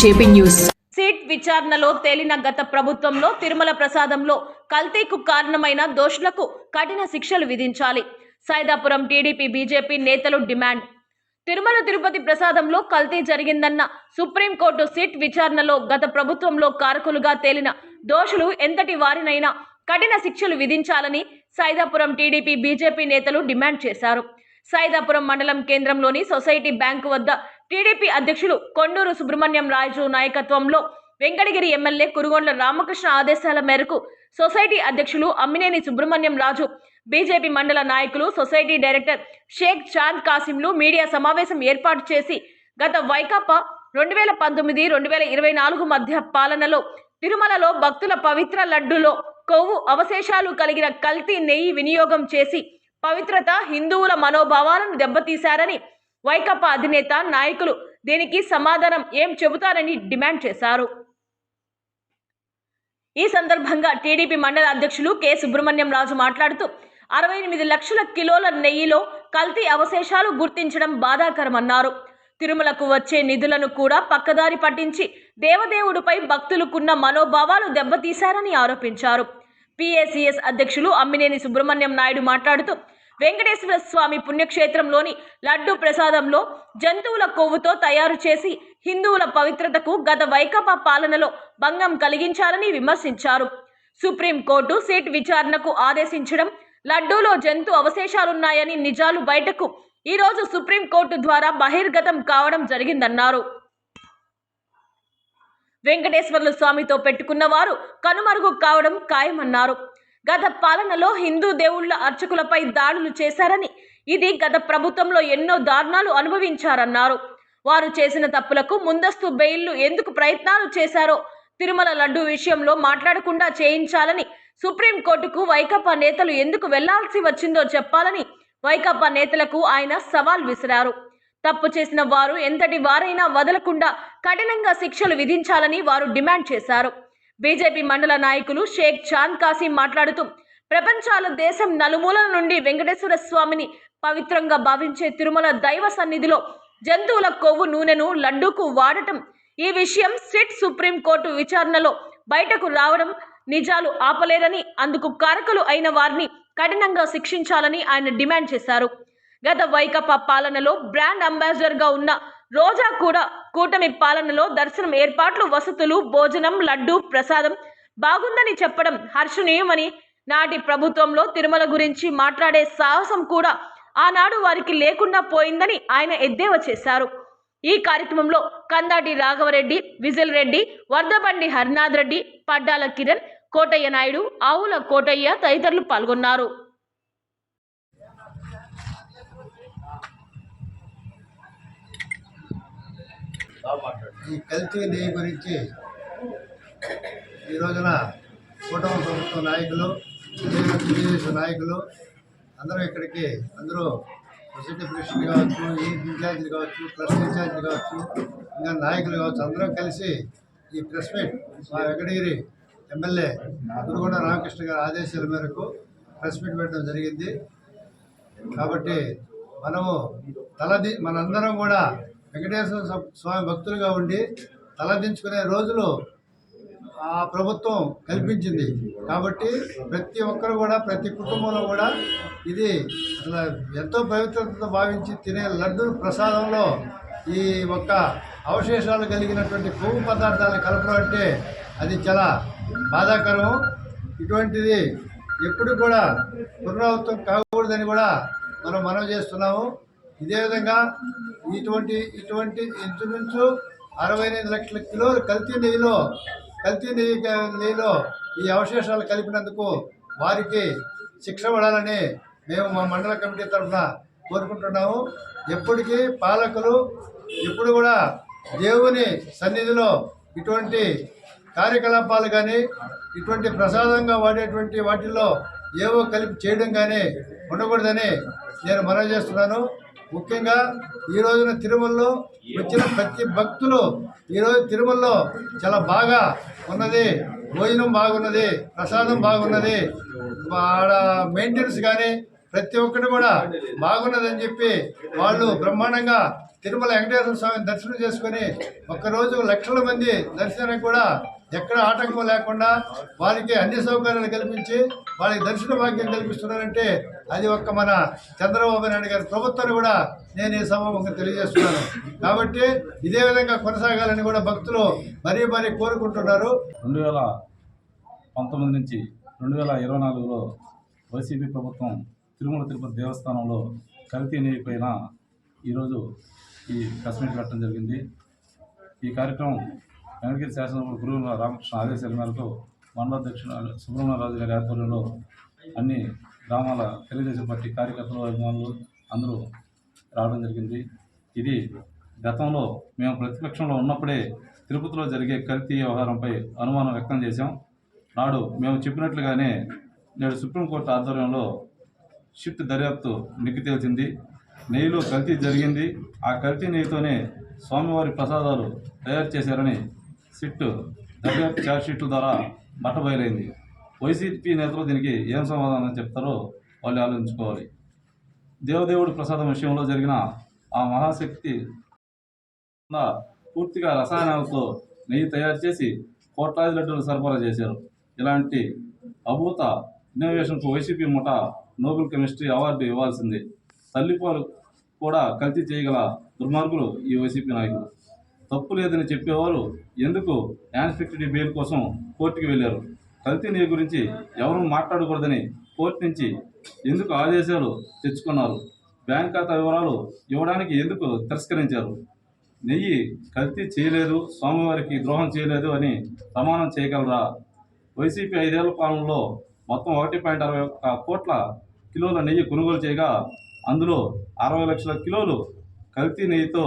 JP news. Seat విచారణలో తేలిన గత ప్రభుత్వంలో తిరుమల ప్రసాదంలో కల్తీకు కారణమైన దోషులకు కఠిన శిక్షలు విధించాలి. సైదాపురం టీడీపీ బీజేపీ నేతలు డిమాండ్. తిరుమల తిరుపతి ప్రసాదంలో కల్తీ జరిగిందన్న సుప్రీంకోర్టు సిట్ విచారణలో గత ప్రభుత్వంలో కారకులుగా తేలిన దోషులు ఎంతటి వారినైనా కఠిన శిక్షలు విధించాలని సైదాపురం టీడీపీ బీజేపీ నేతలు డిమాండ్ చేశారు. సైదాపురం మండలం కేంద్రంలోని సొసైటీ బ్యాంకు వద్ద టీడీపీ అధ్యక్షులు కొండూరు సుబ్రహ్మణ్యం రాజు నాయకత్వంలో వెంకటగిరి ఎమ్మెల్యే కురుగొండ్ల రామకృష్ణ ఆదేశాల మేరకు సొసైటీ అధ్యక్షులు అమ్మినేని సుబ్రహ్మణ్యం రాజు బీజేపీ మండల నాయకులు సొసైటీ డైరెక్టర్ షేక్ చాంద్ కాసింలు మీడియా సమావేశం ఏర్పాటు చేసి గత వైకాపా రెండు వేల పంతొమ్మిది రెండు వేల ఇరవై నాలుగు మధ్య పాలనలో తిరుమలలో భక్తుల పవిత్ర లడ్డులో కొవ్వు అవశేషాలు కలిగిన కల్తీ నెయ్యి వినియోగం చేసి పవిత్రత హిందువుల మనోభావాలను దెబ్బతీశారని వైకాపా అధినేత నాయకులు దీనికి సమాధానం ఏం చెబుతారని డిమాండ్ చేశారు. ఈ సందర్భంగా టీడీపీ మండల అధ్యక్షులు కె. సుబ్రహ్మణ్యం రాజు మాట్లాడుతూ అరవై ఎనిమిది లక్షల కిలోల నెయ్యిలో కల్తీ అవశేషాలు గుర్తించడం బాధాకరమన్నారు. తిరుమలకు వచ్చే నిధులను కూడా పక్కదారి పట్టించి దేవదేవుడిపై భక్తులకున్న మనోభావాలు దెబ్బతీశారని ఆరోపించారు. పిఏసిఎస్ అధ్యక్షులు అమ్మినేని సుబ్రహ్మణ్యం నాయుడు మాట్లాడుతూ వెంకటేశ్వర స్వామి పుణ్యక్షేత్రంలోని లడ్డు ప్రసాదంలో జంతువుల కొవ్వుతో తయారు చేసి హిందువుల పవిత్రతకు గత వైకాపా పాలనలో భంగం కలిగించారని విమర్శించారు. సుప్రీంకోర్టు సీట్ విచారణకు ఆదేశించడం లడ్డూలో జంతు అవశేషాలున్నాయని నిజాలు బయటకు ఈరోజు సుప్రీంకోర్టు ద్వారా బహిర్గతం కావడం జరిగిందన్నారు. వెంకటేశ్వర్ల స్వామితో పెట్టుకున్న వారు కనుమరుగు కావడం ఖాయమన్నారు. గత పాలనలో హిందూ దేవుళ్ళ అర్చకులపై దాడులు చేశారని ఇది గత ప్రభుత్వంలో ఎన్నో దారుణాలు అనుభవించారన్నారు. వారు చేసిన తప్పులకు ముందస్తు బెయిల్లు ఎందుకు ప్రయత్నాలు చేశారో తిరుమల లడ్డు విషయంలో మాట్లాడకుండా చేయించాలని సుప్రీంకోర్టుకు వైకాపా నేతలు ఎందుకు వెళ్ళాల్సి వచ్చిందో చెప్పాలని వైకాపా నేతలకు ఆయన సవాల్ విసిరారు. తప్పు చేసిన వారు ఎంతటి వారైనా వదలకుండా కఠినంగా శిక్షలు విధించాలని వారు డిమాండ్ చేశారు. బీజేపీ మండల నాయకులు షేక్ చాంద్ కాసిం మాట్లాడుతూ ప్రపంచాల దేశం నలుమూలల నుండి వెంకటేశ్వర స్వామిని పవిత్రంగా భావించే తిరుమల దైవ సన్నిధిలో జంతువుల కొవ్వు నూనెను లడ్డూకు వాడటం ఈ విషయం సిట్ సుప్రీం కోర్టు విచారణలో బయటకు రావడం నిజాలు ఆపలేదని అందుకు కారకులు అయిన వారిని కఠినంగా శిక్షించాలని ఆయన డిమాండ్ చేశారు. గత వైకపా పాలనలో బ్రాండ్ అంబాసిడర్గా ఉన్న రోజా కూడా కూటమి పాలనలో దర్శనం ఏర్పాట్లు వసతులు భోజనం లడ్డు ప్రసాదం బాగుందని చెప్పడం హర్షణీయమని నాటి ప్రభుత్వంలో తిరుమల గురించి మాట్లాడే సాహసం కూడా ఆనాడు వారికి లేకుండా పోయిందని ఆయన ఎద్దేవా చేశారు. ఈ కార్యక్రమంలో కందాటి రాఘవరెడ్డి విజల్ రెడ్డి వర్ధబండి హరినాథ్ రెడ్డి పడ్డాల కిరణ్ కోటయ్య నాయుడు ఆవుల కోటయ్య తదితరులు పాల్గొన్నారు. ఈ కల్తీ నెయ్యి గురించి ఈ రోజున కూటమి ప్రభుత్వ నాయకులు తెలుగుదేశం నాయకులు అందరూ ఇక్కడికి అందరూ సొసైటీ ప్రెసిడెంట్ కావచ్చు ఈ ఇన్ఛార్జీలు కావచ్చు ప్రెస్ ఇన్ఛార్జీలు కావచ్చు ఇంకా నాయకులు కావచ్చు అందరం కలిసి ఈ ప్రెస్ మీట్ మా వెంకటగిరి ఎమ్మెల్యే గురుగొండ రామకృష్ణ గారి ఆదేశాల మేరకు ప్రెస్ మీట్ పెట్టడం జరిగింది. కాబట్టి మనము తలది మనందరం కూడా వెంకటేశ్వర స్వామి భక్తులుగా ఉండి తలదించుకునే రోజులు ఆ ప్రభుత్వం కల్పించింది. కాబట్టి ప్రతి ఒక్కరు కూడా ప్రతి కుటుంబంలో కూడా ఇది అసలు ఎంతో పవిత్రతతో భావించి తినే లడ్డు ప్రసాదంలో ఈ ఒక్క అవశేషాలు కలిగినటువంటి కొవ్వు పదార్థాలు కలపడం అంటే అది చాలా బాధాకరం. ఇటువంటిది ఎప్పుడు కూడా పునరావృతం కాకూడదని కూడా మనం మనవి చేస్తున్నాము. ఇదే విధంగా ఇటువంటి ఇటువంటి ఇంచుమించు అరవై ఎనిమిది లక్షల కిలోలు కల్తీ నెయ్యిలో కల్తీ నెయ్యి నెయ్యిలో ఈ అవశేషాలు కలిపినందుకు వారికి శిక్ష పడాలని మేము మా మండల కమిటీ తరఫున కోరుకుంటున్నాము. ఎప్పటికీ పాలకులు ఎప్పుడు కూడా దేవుని సన్నిధిలో ఇటువంటి కార్యకలాపాలు కానీ ఇటువంటి ప్రసాదంగా వాడేటువంటి వాటిల్లో ఏవో కలిపి చేయడం కానీ ఉండకూడదని నేను మనవి చేస్తున్నాను. ముఖ్యంగా ఈ రోజున తిరుమలలో వచ్చిన ప్రతి భక్తులు ఈరోజు తిరుమలలో చాలా బాగా ఉన్నది. భోజనం బాగున్నది ప్రసాదం బాగున్నది. ఆడ మెయింటెనెన్స్ కానీ ప్రతి ఒక్కటి కూడా బాగున్నదని చెప్పి వాళ్ళు బ్రహ్మాండంగా తిరుమల వెంకటేశ్వర స్వామిని దర్శనం చేసుకొని ఒక్కరోజు లక్షల మంది దర్శనానికి కూడా ఎక్కడ ఆటంకం లేకుండా వారికి అన్ని సౌకర్యాలు కల్పించి వాళ్ళకి దర్శన భాగ్యం కల్పిస్తున్నారంటే అది ఒక్క మన చంద్రబాబు నాయుడు గారి ప్రభుత్వాన్ని కూడా నేను ఈ సభకు తెలియజేస్తున్నాను. కాబట్టి ఇదే విధంగా కొనసాగాలని కూడా భక్తులు మరీ మరీ కోరుకుంటున్నారు. రెండు వేల పంతొమ్మిది నుంచి రెండు వేల ఇరవై నాలుగులో వైసీపీ ప్రభుత్వం తిరుమల తిరుపతి దేవస్థానంలో కల్తీ నెయ్యి ఈరోజు ఈ ప్రెస్ మీట్ పెట్టడం జరిగింది. ఈ కార్యక్రమం వెంకటగిరి శాసనసభ గురువుల రామకృష్ణ ఆదేశాల మేరకు మండలాధ్యక్షుడు సుబ్రహ్మణ్యరాజు గారి ఆధ్వర్యంలో అన్ని గ్రామాల తెలుగుదేశం పార్టీ కార్యకర్తలు అభిమానులు అందరూ రావడం జరిగింది. ఇది గతంలో మేము ప్రతిపక్షంలో ఉన్నప్పుడే తిరుపతిలో జరిగే కల్తీ వ్యవహారంపై అనుమానం వ్యక్తం చేశాం. నాడు మేము చెప్పినట్లుగానే నేడు సుప్రీంకోర్టు ఆధ్వర్యంలో షిఫ్ట్ దర్యాప్తు నిగ్గు తేల్చింది నెయ్యిలో కల్తీ జరిగింది. ఆ కల్తీ నెయ్యితోనే స్వామివారి ప్రసాదాలు తయారు చేశారని సిట్ దర్యాప్తు ఛార్జ్షీట్ల ద్వారా బట్టబయలైంది వైసీపీ నేతలు దీనికి ఏం సమాధానం చెప్తారో వాళ్ళు ఆలోచించుకోవాలి. దేవదేవుడి ప్రసాదం విషయంలో జరిగిన ఆ మహాశక్తి పూర్తిగా రసాయనాలతో నెయ్యి తయారు చేసి కోట్లాది లడ్డూలు సరఫరా చేశారు. ఇలాంటి అభూత ఇన్నోవేషన్కు వైసీపీ ముఠ నోబెల్ కెమిస్ట్రీ అవార్డు ఇవ్వాల్సిందే. తల్లిపాలు కూడా కల్తీ చేయగల దుర్మార్గులు ఈ వైసీపీ నాయకులు. తప్పు లేదని చెప్పేవారు ఎందుకు యాన్స్పెక్టరీ బెయిల్ కోసం కోర్టుకి వెళ్ళారు? కల్తీ నెయ్యి గురించి ఎవరూ మాట్లాడకూడదని కోర్టు నుంచి ఎందుకు ఆదేశాలు తెచ్చుకున్నారు? బ్యాంక్ ఖాతా వివరాలు ఇవ్వడానికి ఎందుకు తిరస్కరించారు? నెయ్యి కల్తీ చేయలేదు స్వామివారికి ద్రోహం చేయలేదు అని ప్రమాణం చేయగలరా? వైసీపీ ఐదేళ్ళ పాలనలో మొత్తం ఒకటి పాయింట్ అరవై ఒక్క కోట్ల కిలోల నెయ్యి కొనుగోలు చేయగా అందులో అరవై లక్షల కిలోలు కల్తీ నెయ్యితో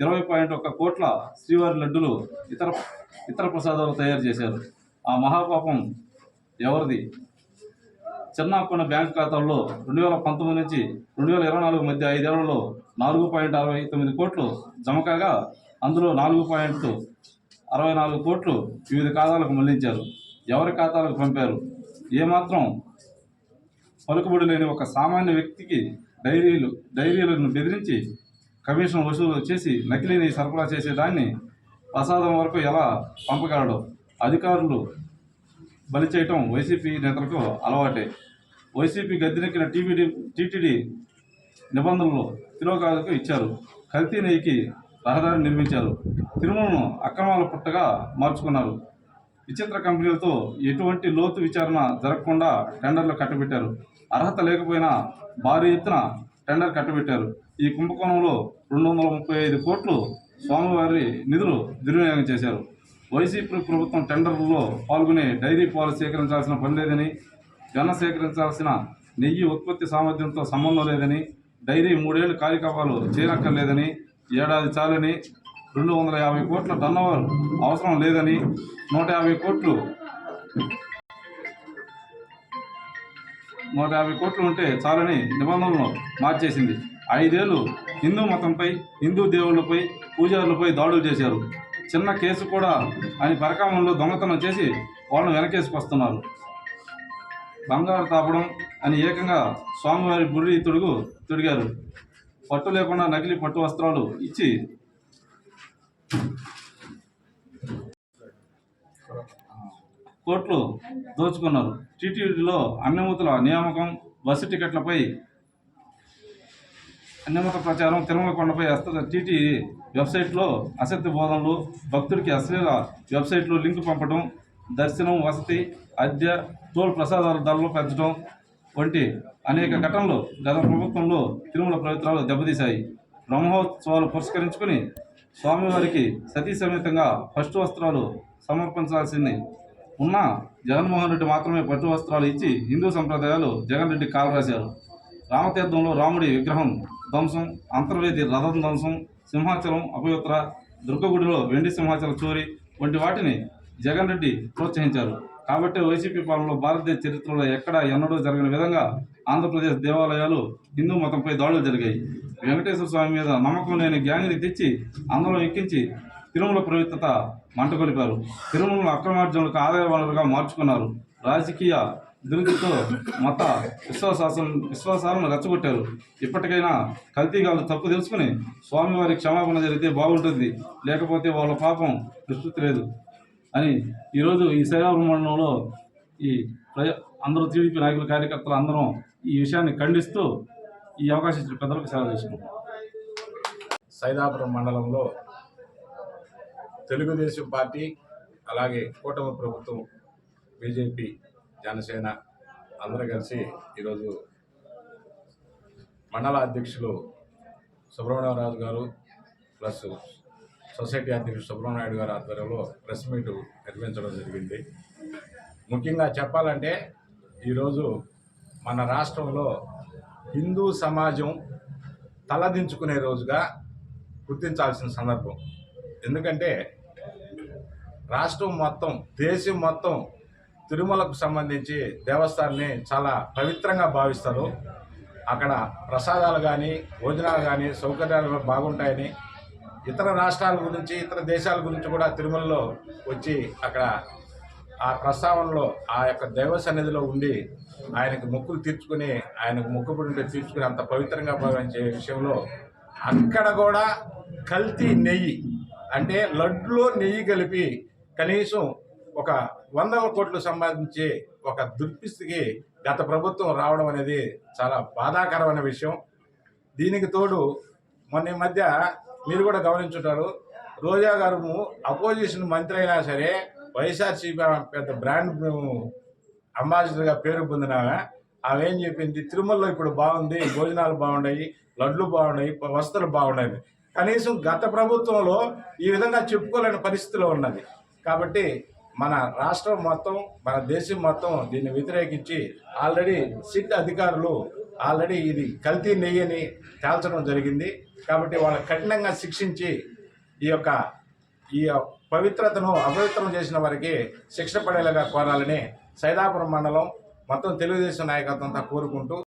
ఇరవై పాయింట్ ఒక కోట్ల శ్రీవారి లడ్డులు ఇతర ఇతర ప్రసాదాలు తయారు చేశారు. ఆ మహాపాపం ఎవరిది? చిన్నాకొన్న బ్యాంక్ ఖాతాల్లో రెండు వేల పంతొమ్మిది నుంచి రెండు వేల ఇరవై నాలుగు మధ్య ఐదేళ్ళలో నాలుగు పాయింట్ అరవై తొమ్మిది కోట్లు జమ కాగా అందులో నాలుగు పాయింట్ అరవై నాలుగు కోట్లు వివిధ ఖాతాలకు మళ్ళించారు. ఎవరి ఖాతాలకు పంపారు? ఏమాత్రం పలుకుబడి లేని ఒక సామాన్య వ్యక్తికి డైరీలు డైరీలను బెదిరించి కమిషన్ వసూలు చేసి నకిలీని సరఫరా చేసేదాన్ని ప్రసాదం వరకు ఎలా పంపగలడు అధికారులు బలి చేయటం వైసీపీ నేతలకు అలవాటే. వైసీపీ గద్దెనెక్కిన టీవీడీ టీటీడీ నిబంధనలు తిరోగాలకు ఇచ్చారు. కల్తీ నెయ్యికి రహదారి నిర్మించారు. తిరుమలను అక్రమాల పుట్టగా మార్చుకున్నారు. విచిత్ర కంపెనీలతో ఎటువంటి లోతు విచారణ జరగకుండా టెండర్లు కట్టబెట్టారు. అర్హత లేకపోయినా భారీ ఎత్తున టెండర్ కట్టబెట్టారు. ఈ కుంభకోణంలో రెండు వందల ముప్పై ఐదు కోట్లు స్వామివారి నిధులు దుర్వినియోగం చేశారు. వైసీపీ ప్రభుత్వం టెండర్లలో పాల్గొనే డైరీ పాలు సేకరించాల్సిన పని లేదని జన సేకరించాల్సిన నెయ్యి ఉత్పత్తి సామర్థ్యంతో సంబంధం లేదని డైరీ మూడేళ్ళు కార్యకలాపాలు చేరక్కర్లేదని ఏడాది చాలని రెండు వందల యాభై కోట్ల టర్నోవర్ అవసరం లేదని నూట యాభై కోట్లు నూట యాభై కోట్లు ఉంటే చాలని నిబంధనలు మార్చేసింది. ఐదేళ్ళు హిందూ మతంపై హిందూ దేవుళ్ళపై పూజారులపై దాడులు చేశారు. చిన్న కేసు కూడా అని పరకామంలో దొంగతనం చేసి వాళ్ళను వెనకేసుకొస్తున్నారు బంగారు తాపడం అని ఏకంగా స్వామివారి బుర్రి తొడుగు తొడిగారు. పట్టు లేకుండా నకిలీ పట్టు వస్త్రాలు ఇచ్చి కోట్లు దోచుకున్నారు. టీటీడీలో అన్నమూతుల నియామకం బస్సు టికెట్లపై అన్యమత ప్రచారం తిరుమల కొండపై అస్త టీటీ వెబ్సైట్లో అసత్య బోధనలు భక్తుడికి అశ్లీల వెబ్సైట్లో లింక్ పంపడం దర్శనం వసతి అద్దె టోల్ ప్రసాదాల ధరలు పెంచడం వంటి అనేక ఘటనలు గత ప్రభుత్వంలో తిరుమల పవిత్రాలు దెబ్బతీశాయి. బ్రహ్మోత్సవాలు పురస్కరించుకుని స్వామివారికి సతీ సమేతంగా పట్టు వస్త్రాలు సమర్పించాల్సింది. ఉన్న జగన్మోహన్ రెడ్డి మాత్రమే పట్టు వస్త్రాలు ఇచ్చి హిందూ సంప్రదాయాలు జగన్ రెడ్డి కాలరాశారు. రామతీర్థంలో రాముడి విగ్రహం ధ్వంసం అంతర్వేది రథం ధ్వంసం సింహాచలం అపవిత్ర దుర్గగుడిలో వెండి సింహాచల చోరీ వంటి వాటిని జగన్ రెడ్డి ప్రోత్సహించారు. కాబట్టి వైసీపీ పాలనలో భారతదేశ చరిత్రలో ఎక్కడా ఎన్నడూ జరగని విధంగా ఆంధ్రప్రదేశ్ దేవాలయాలు హిందూ మతంపై దాడులు జరిగాయి. వెంకటేశ్వర స్వామి మీద నమ్మకం లేని గ్యాంగ్ని తెచ్చి అందరం ఎక్కించి తిరుమల పవిత్రత మంటగొలిపారు. తిరుమలను అక్రమార్జనులకు ఆదాయ వనరుగా మార్చుకున్నారు. రాజకీయ దురితితో మత విశ్వాసాసం విశ్వాసాలను రెచ్చగొట్టారు. ఇప్పటికైనా కల్తీగాలు తప్పు తెలుసుకుని స్వామివారి క్షమాపణ జరిగితే బాగుంటుంది. లేకపోతే వాళ్ళ పాపం విస్తృతి లేదు అని ఈరోజు ఈ సేవాపురం మండలంలో ఈ ప్రజ అందరూ టీడీపీ నాయకులు కార్యకర్తలు అందరం ఈ విషయాన్ని ఖండిస్తూ ఈ అవకాశం ఇచ్చిన పెద్దలకు సేవ చేసుకుంటాం సైదాపురం మండలంలో తెలుగుదేశం పార్టీ అలాగే కూటమి ప్రభుత్వం బీజేపీ జనసేన అందరూ కలిసి ఈరోజు మండల అధ్యక్షులు సుబ్రహ్మణ్యరాజు గారు ప్లస్ సొసైటీ అధ్యక్షుడు సుబ్రహ్మణ్యుడు గారి ఆధ్వర్యంలో ప్రెస్ మీట్ నిర్వహించడం జరిగింది. ముఖ్యంగా చెప్పాలంటే ఈరోజు మన రాష్ట్రంలో హిందూ సమాజం తలదించుకునే రోజుగా గుర్తించాల్సిన సందర్భం. ఎందుకంటే రాష్ట్రం మొత్తం దేశం మొత్తం తిరుమలకు సంబంధించి దేవస్థానాన్ని చాలా పవిత్రంగా భావిస్తారు. అక్కడ ప్రసాదాలు కానీ భోజనాలు కానీ సౌకర్యాలు బాగుంటాయని ఇతర రాష్ట్రాల గురించి ఇతర దేశాల గురించి కూడా తిరుమలలో వచ్చి అక్కడ ఆ ప్రస్తావనలో ఆ యొక్క దైవ సన్నిధిలో ఉండి ఆయనకు మొక్కులు తీర్చుకుని ఆయనకు మొక్కుబడి ఉంటే తీర్చుకుని అంత పవిత్రంగా భావించే విషయంలో అక్కడ కూడా కల్తీ నెయ్యి అంటే లడ్లో నెయ్యి కలిపి కనీసం ఒక వంద కోట్లు సంపాదించే ఒక దుర్పిస్థితికి గత ప్రభుత్వం రావడం అనేది చాలా బాధాకరమైన విషయం. దీనికి తోడు మొన్న ఈ మధ్య మీరు కూడా గమనించుంటారు రోజా గారు అపోజిషన్ మంత్రి అయినా సరే వైఎస్ఆర్సీపీ పెద్ద బ్రాండ్ మేము అంబాసిడర్గా పేరు పొందినామే ఆమె. ఏం చెప్పింది? తిరుమలలో ఇప్పుడు బాగుంది భోజనాలు బాగున్నాయి లడ్లు బాగున్నాయి వస్తువులు బాగున్నాయి. కనీసం గత ప్రభుత్వంలో ఈ విధంగా చెప్పుకోలేని పరిస్థితిలో ఉన్నది. కాబట్టి మన రాష్ట్రం మొత్తం మన దేశం మొత్తం దీన్ని వ్యతిరేకించి ఆల్రెడీ సిట్ అధికారులు ఆల్రెడీ ఇది కల్తీ నెయ్యని తేల్చడం జరిగింది. కాబట్టి వాళ్ళు కఠినంగా శిక్షించి ఈ యొక్క ఈ పవిత్రతను అపవిత్రం చేసిన వారికి శిక్ష పడేలాగా కోరాలని సైదాపురం మండలం మొత్తం తెలుగుదేశం నాయకత్వంతో కోరుకుంటూ